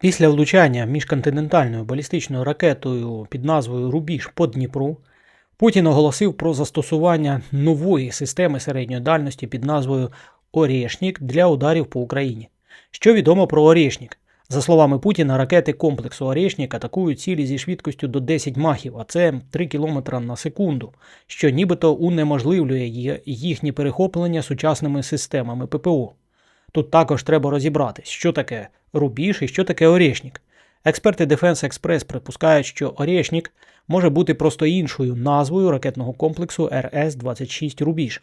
Після влучання міжконтинентальною балістичною ракетою під назвою Рубіж по Дніпру Путін оголосив про застосування нової системи середньої дальності під назвою Орєшнік для ударів по Україні. Що відомо про Орєшнік? За словами Путіна, ракети комплексу Орєшнік атакують цілі зі швидкістю до 10 махів, а це 3 км на секунду, що нібито унеможливлює є- їхні перехоплення сучасними системами ППО. Тут також треба розібратись, що таке рубіж і що таке Орєшнік. Експерти Defense Express припускають, що Орєшнік може бути просто іншою назвою ракетного комплексу РС-26 Рубіж.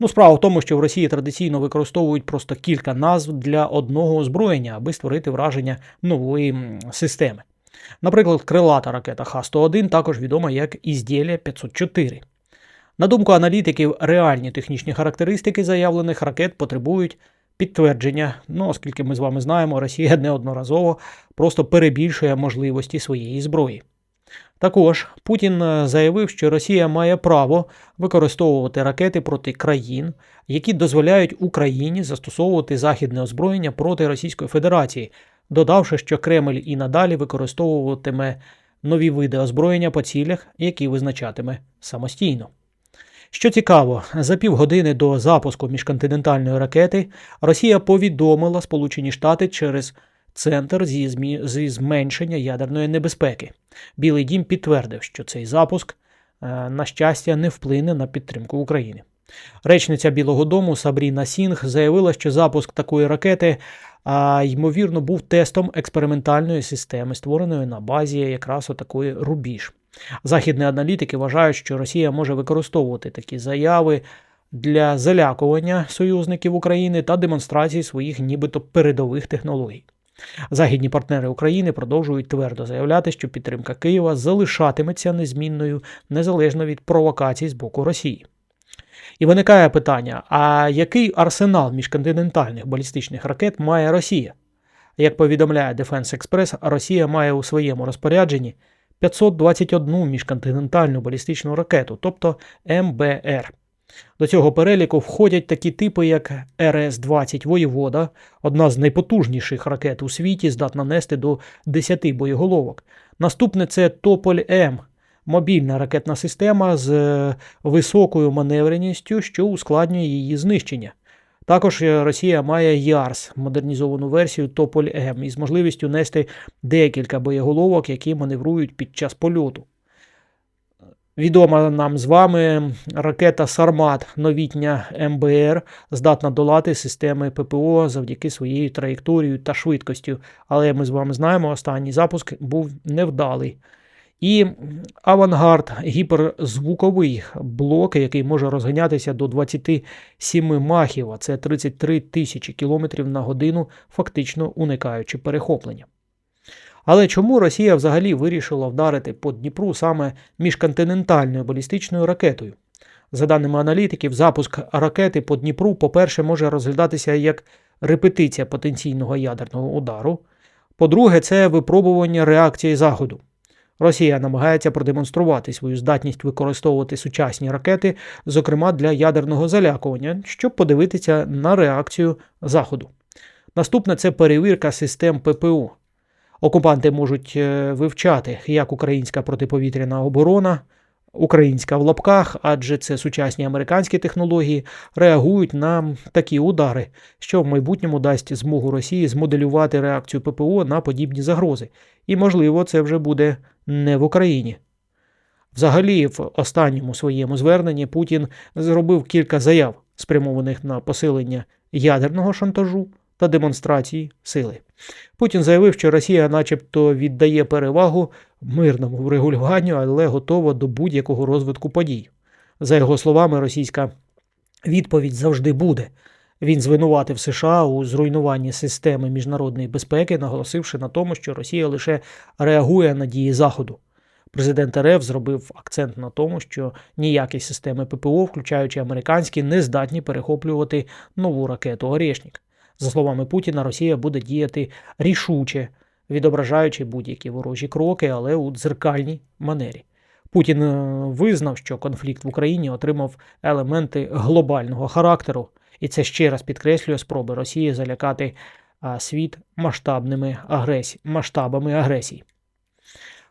Ну, справа в тому, що в Росії традиційно використовують просто кілька назв для одного озброєння, аби створити враження нової системи. Наприклад, крилата ракета Х-101 також відома як Іздєлія 504. На думку аналітиків, реальні технічні характеристики заявлених ракет потребують підтвердження, ну оскільки ми з вами знаємо, Росія неодноразово просто перебільшує можливості своєї зброї. Також Путін е, заявив, що Росія має право використовувати ракети проти країн, які дозволяють Україні застосовувати західне озброєння проти Російської Федерації, додавши, що Кремль і надалі використовуватиме нові види озброєння по цілях, які визначатиме самостійно. Що цікаво, за півгодини до запуску міжконтинентальної ракети Росія повідомила Сполучені Штати через Центр зі, змі... зі зменшення ядерної небезпеки. Білий дім підтвердив, що цей запуск, е, на щастя, не вплине на підтримку України. Речниця Білого Дому Сабріна Сінг заявила, що запуск такої ракети, а, ймовірно, був тестом експериментальної системи, створеної на базі якраз отакої рубіж. Західні аналітики вважають, що Росія може використовувати такі заяви для залякування союзників України та демонстрації своїх нібито передових технологій. Західні партнери України продовжують твердо заявляти, що підтримка Києва залишатиметься незмінною незалежно від провокацій з боку Росії. І виникає питання: а який арсенал міжконтинентальних балістичних ракет має Росія? Як повідомляє Defense Express, Росія має у своєму розпорядженні 521 міжконтинентальну балістичну ракету, тобто МБР. До цього переліку входять такі типи, як РС-20 Воєвода, одна з найпотужніших ракет у світі, здатна нести до 10 боєголовок. Наступне це Тополь М, мобільна ракетна система з е, високою маневреністю, що ускладнює її знищення. Також е, Росія має ЯРС, модернізовану версію Тополь М, із можливістю нести декілька боєголовок, які маневрують під час польоту. Відома нам з вами ракета Сармат, новітня МБР, здатна долати системи ППО завдяки своєю траєкторією та швидкістю. Але ми з вами знаємо, останній запуск був невдалий. І авангард гіперзвуковий блок, який може розганятися до 27 махів, а це 33 тисячі кілометрів на годину, фактично уникаючи перехоплення. Але чому Росія взагалі вирішила вдарити по Дніпру саме міжконтинентальною балістичною ракетою? За даними аналітиків, запуск ракети по Дніпру, по-перше, може розглядатися як репетиція потенційного ядерного удару. По-друге, це випробування реакції Заходу. Росія намагається продемонструвати свою здатність використовувати сучасні ракети, зокрема для ядерного залякування, щоб подивитися на реакцію Заходу. Наступне це перевірка систем ППО. Окупанти можуть е, вивчати, як українська протиповітряна оборона, українська в лапках, адже це сучасні американські технології, реагують на такі удари, що в майбутньому дасть змогу Росії змоделювати реакцію ППО на подібні загрози. І, можливо, це вже буде не в Україні. Взагалі, в останньому своєму зверненні Путін зробив кілька заяв, спрямованих на посилення ядерного шантажу та демонстрації сили. Путін заявив, що Росія, начебто, віддає перевагу мирному врегулюванню, але готова до будь-якого розвитку подій. За його словами, російська відповідь завжди буде. Він звинуватив США у зруйнуванні системи міжнародної безпеки, наголосивши на тому, що Росія лише реагує на дії Заходу. Президент РФ зробив акцент на тому, що ніякі системи ППО, включаючи американські, не здатні перехоплювати нову ракету Орєшнік. За словами Путіна, Росія буде діяти рішуче, відображаючи будь-які ворожі кроки, але у дзеркальній манері. Путін е, визнав, що конфлікт в Україні отримав елементи глобального характеру, і це ще раз підкреслює спроби Росії залякати світ масштабними агресій, масштабами агресій.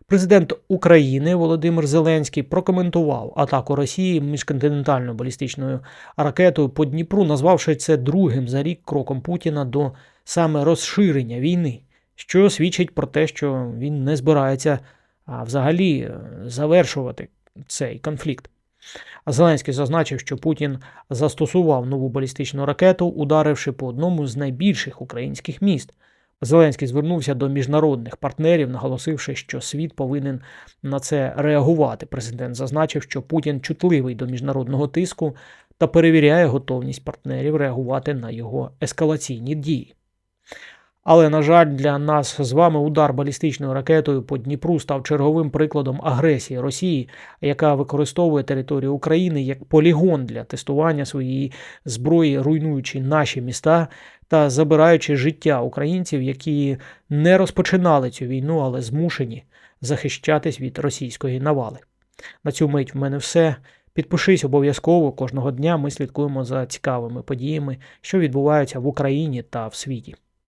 Президент України Володимир Зеленський прокоментував атаку Росії міжконтинентальною балістичною ракетою по Дніпру, назвавши це другим за рік кроком Путіна до саме розширення війни, що свідчить про те, що він не збирається взагалі е, завершувати цей конфлікт. Зеленський зазначив, що Путін застосував нову балістичну ракету, ударивши по одному з найбільших українських міст. Зеленський звернувся до міжнародних партнерів, наголосивши, що світ повинен на це реагувати. Президент зазначив, що Путін чутливий до міжнародного тиску та перевіряє готовність партнерів реагувати на його ескалаційні дії. Але, на жаль, для нас з вами удар балістичною ракетою по Дніпру став черговим прикладом агресії Росії, яка використовує територію України як полігон для тестування своєї зброї, руйнуючи наші міста та забираючи життя українців, які не розпочинали цю війну, але змушені захищатись від російської навали. На цю мить в мене все. Підпишись обов'язково кожного дня. Ми слідкуємо за цікавими подіями, що відбуваються в Україні та в світі.